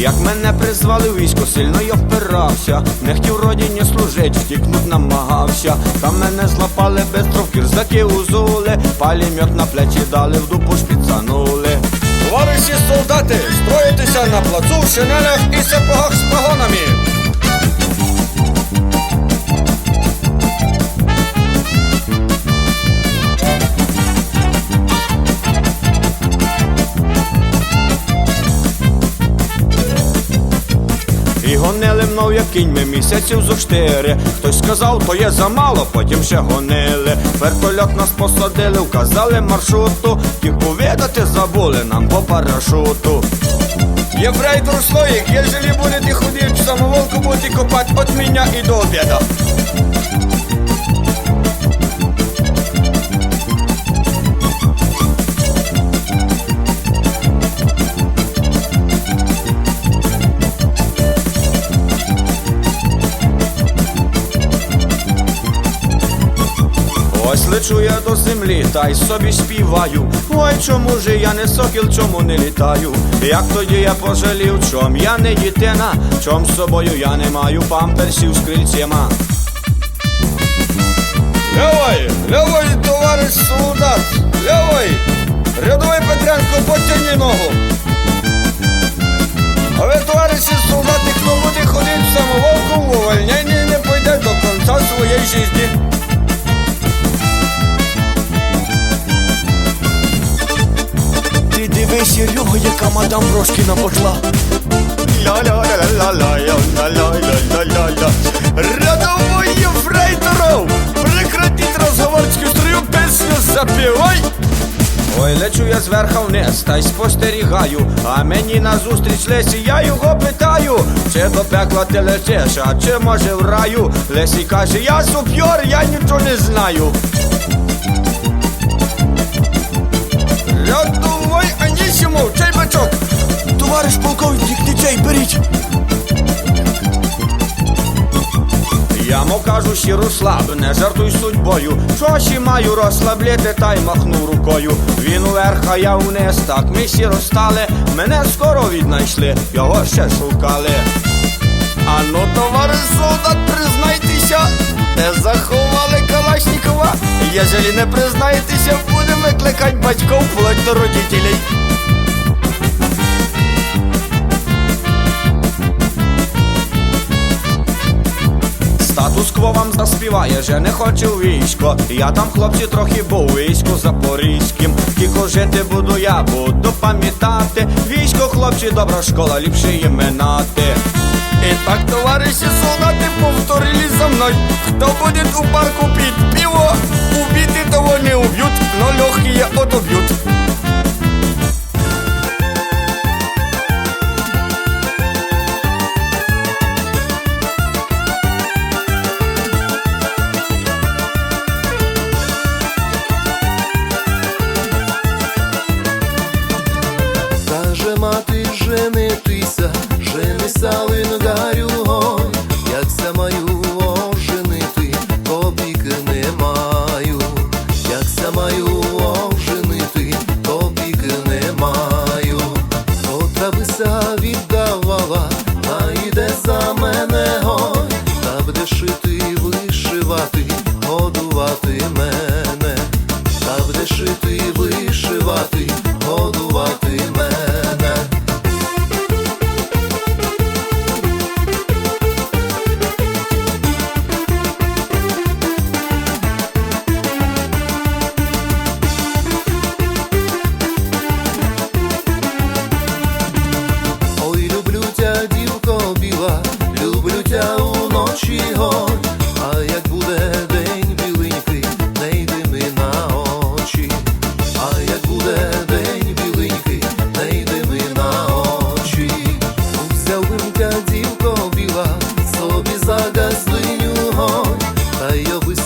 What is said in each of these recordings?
Як мене призвали військо, сильно я впирався, не хотів родині служить, втікнуть намагався. Та мене злапали без тровкір, заки узули, палімет на плечі дали, в дупу шпіцанули. Товариші солдати, строїтеся на плацу в шинелях і сапогах з погонами. Мною як кіньми місяців зо штири. Хтось сказав, то є замало, потім ще гонили. Вертольот нас посадили, вказали маршруту. Ті повідати забули нам по парашуту. Ефрейтор є ежели будете ходить в самоволку, будете копать от меня і до обеда. Лечу я до землі, та й собі співаю. Ой, чому же я не сокіл, чому не літаю? Як тоді я пожалів, чом я не дітина, чом з собою я не маю памперсів з крильцяма. Лявай, лявай, товариш солдат, лявай! Рядовий Петренко, потягни ногу. А ви, товариші солдати, хто буде ходити мадам Брошкіна пекла. Рядової фрейтеров! Прекратіть розговор з пісню запівай! Ой, лечу я зверху вниз, та й спостерігаю, а мені назустріч Лесі, я його питаю, чи до пекла ти летиш, а чи може в раю? Лесі каже, я суп'йор, я нічого не знаю. Рядовой Анісімов, чи бачок! Товариш полковник, цей, беріть. Я йому кажу ще розслаб, не жартуй судьбою. Ще маю розслаблити, та й махну рукою. Він уверх, а я вниз, так ми всі розстали. Мене скоро віднайшли, його ще шукали. А ну, товариш солдат, признайтеся, де заховали Калашникова. Єжели не признаєтеся, будемо викликати батьків вплоть до родителей. Статус-кво вам заспіває, же не хочу військо. Я там, хлопці, трохи був військо запорізьким. Тільки жити буду я, буду пам'ятати. Військо, хлопці, добра школа, ліпше іменати. І так, товариші солдати, повторили за мною. Хто буде у парку пить пиво, годувати, годувати мене. Ой, люблю тя, дівко біла, люблю тя уночі го. Маленька дівко біла, собі загаз огонь, та й оби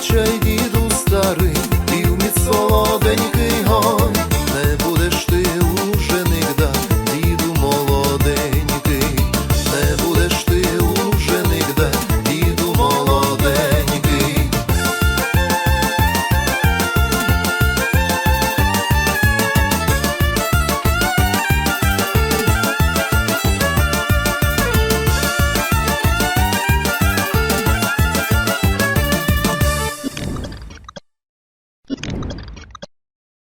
Чай діду старий, півміт солоденький гонь.